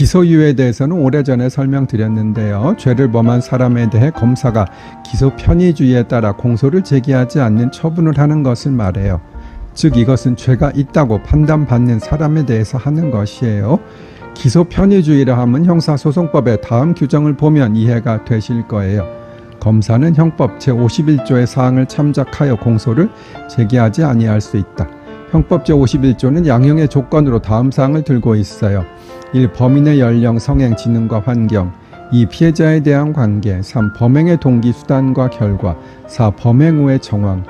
기소유예에 대해서는 오래전에 설명드렸는데요. 죄를 범한 사람에 대해 검사가 기소 편의주의에 따라 공소를 제기하지 않는 처분을 하는 것을 말해요. 즉 이것은 죄가 있다고 판단받는 사람에 대해서 하는 것이에요. 기소 편의주의라 함은 형사소송법의 다음 규정을 보면 이해가 되실 거예요. 검사는 형법 제51조의 사항을 참작하여 공소를 제기하지 아니할 수 있다. 형법 제51조는 양형의 조건으로 다음 사항을 들고 있어요. 1. 범인의 연령, 성행, 지능과 환경 2. 피해자에 대한 관계 3. 범행의 동기, 수단과 결과 4. 범행 후의 정황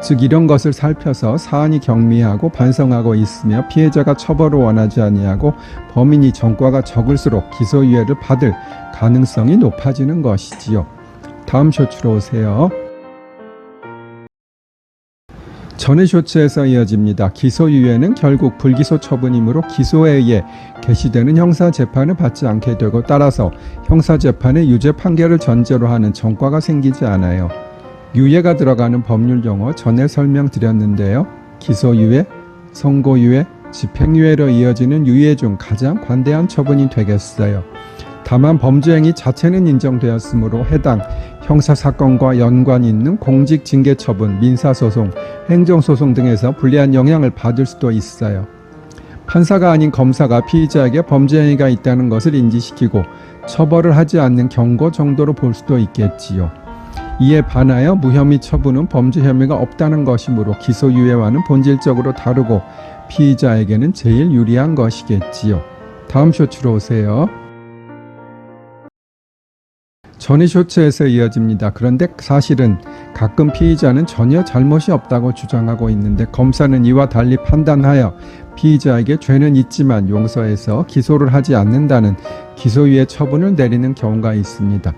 즉 이런 것을 살펴서 사안이 경미하고 반성하고 있으며 피해자가 처벌을 원하지 아니하고 범인이 전과가 적을수록 기소유예를 받을 가능성이 높아지는 것이지요. 다음 쇼츠로 오세요. 전의 쇼츠에서 이어집니다. 기소유예는 결국 불기소 처분이므로 기소에 의해 개시되는 형사 재판을 받지 않게 되고 따라서 형사 재판의 유죄 판결을 전제로 하는 전과가 생기지 않아요. 유예가 들어가는 법률 용어 전에 설명드렸는데요. 기소유예, 선고유예, 집행유예로 이어지는 유예 중 가장 관대한 처분이 되겠어요. 다만 범죄 행위 자체는 인정되었으므로 해당 형사 사건과 연관 있는 공직 징계 처분, 민사 소송, 행정 소송 등에서 불리한 영향을 받을 수도 있어요. 판사가 아닌 검사가 피의자에게 범죄 행위가 있다는 것을 인지시키고 처벌을 하지 않는 경고 정도로 볼 수도 있겠지요. 이에 반하여 무혐의 처분은 범죄 혐의가 없다는 것이므로 기소유예와는 본질적으로 다르고 피의자에게는 제일 유리한 것이겠지요. 다음 쇼츠로 오세요. 전의 쇼츠에서 이어집니다. 그런데 사실은 가끔 피의자는 전혀 잘못이 없다고 주장하고 있는데 검사는 이와 달리 판단하여 피의자에게 죄는 있지만 용서해서 기소를 하지 않는다는 기소유예 처분을 내리는 경우가 있습니다.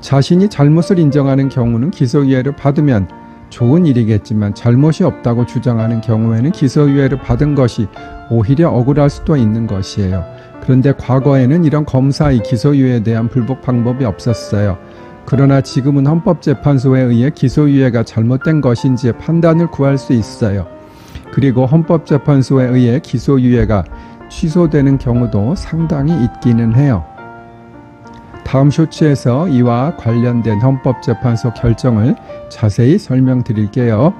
자신이 잘못을 인정하는 경우는 기소유예를 받으면 좋은 일이겠지만 잘못이 없다고 주장하는 경우에는 기소유예를 받은 것이 오히려 억울할 수도 있는 것이에요. 그런데 과거에는 이런 검사의 기소유예에 대한 불복 방법이 없었어요. 그러나 지금은 헌법재판소에 의해 기소유예가 잘못된 것인지의 판단을 구할 수 있어요. 그리고 헌법재판소에 의해 기소유예가 취소되는 경우도 상당히 있기는 해요. 다음 쇼츠에서 이와 관련된 헌법재판소 결정을 자세히 설명드릴게요.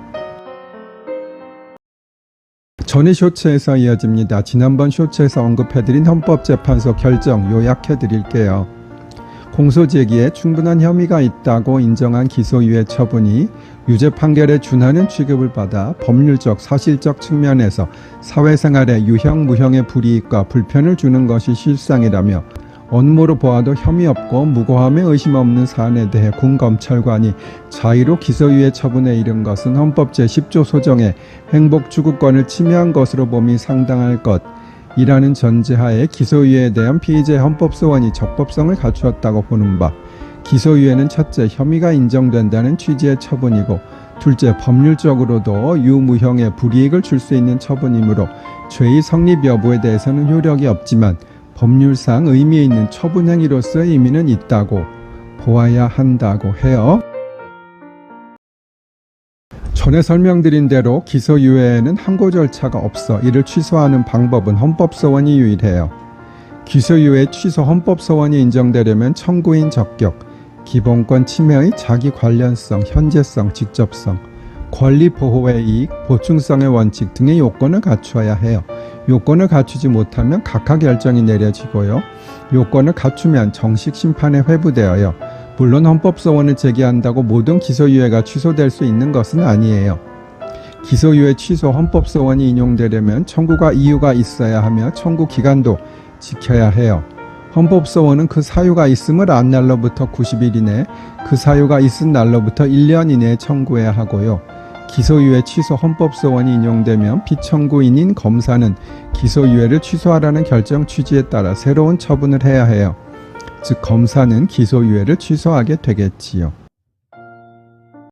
전의 쇼츠에서 이어집니다. 지난번 쇼츠에서 언급해드린 헌법재판소 결정 요약해드릴게요. 공소제기에 충분한 혐의가 있다고 인정한 기소유예 처분이 유죄 판결에 준하는 취급을 받아 법률적, 사실적 측면에서 사회생활에 유형, 무형의 불이익과 불편을 주는 것이 실상이라며 업무로 보아도 혐의 없고 무고함에 의심 없는 사안에 대해 군 검찰관이 자의로 기소유예 처분에 이른 것은 헌법 제10조 소정의 행복 추구권을 침해한 것으로 봄이 상당할 것. 이라는 전제하에 기소유예에 대한 피의자의 헌법 소원이 적법성을 갖추었다고 보는 바 기소유예는 첫째 혐의가 인정된다는 취지의 처분이고 둘째 법률적으로도 유무형의 불이익을 줄 수 있는 처분이므로 죄의 성립 여부에 대해서는 효력이 없지만 법률상 의미 있는 처분 행위로서의 의미는 있다고 보아야 한다고 해요. 전에 설명드린 대로 기소유예에는 항고 절차가 없어 이를 취소하는 방법은 헌법소원이 유일해요. 기소유예 취소 헌법소원이 인정되려면 청구인 적격, 기본권 침해의 자기 관련성, 현재성, 직접성, 권리 보호의 이익, 보충성의 원칙 등의 요건을 갖추어야 해요. 요건을 갖추지 못하면 각하 결정이 내려지고요. 요건을 갖추면 정식 심판에 회부되어요. 물론 헌법소원을 제기한다고 모든 기소유예가 취소될 수 있는 것은 아니에요. 기소유예 취소 헌법소원이 인용되려면 청구가 이유가 있어야 하며 청구 기간도 지켜야 해요. 헌법소원은 그 사유가 있음을 안 날로부터 90일 이내, 그 사유가 있은 날로부터 1년 이내에 청구해야 하고요. 기소유예 취소 헌법소원이 인용되면 피청구인인 검사는 기소유예를 취소하라는 결정 취지에 따라 새로운 처분을 해야 해요. 즉 검사는 기소유예를 취소하게 되겠지요.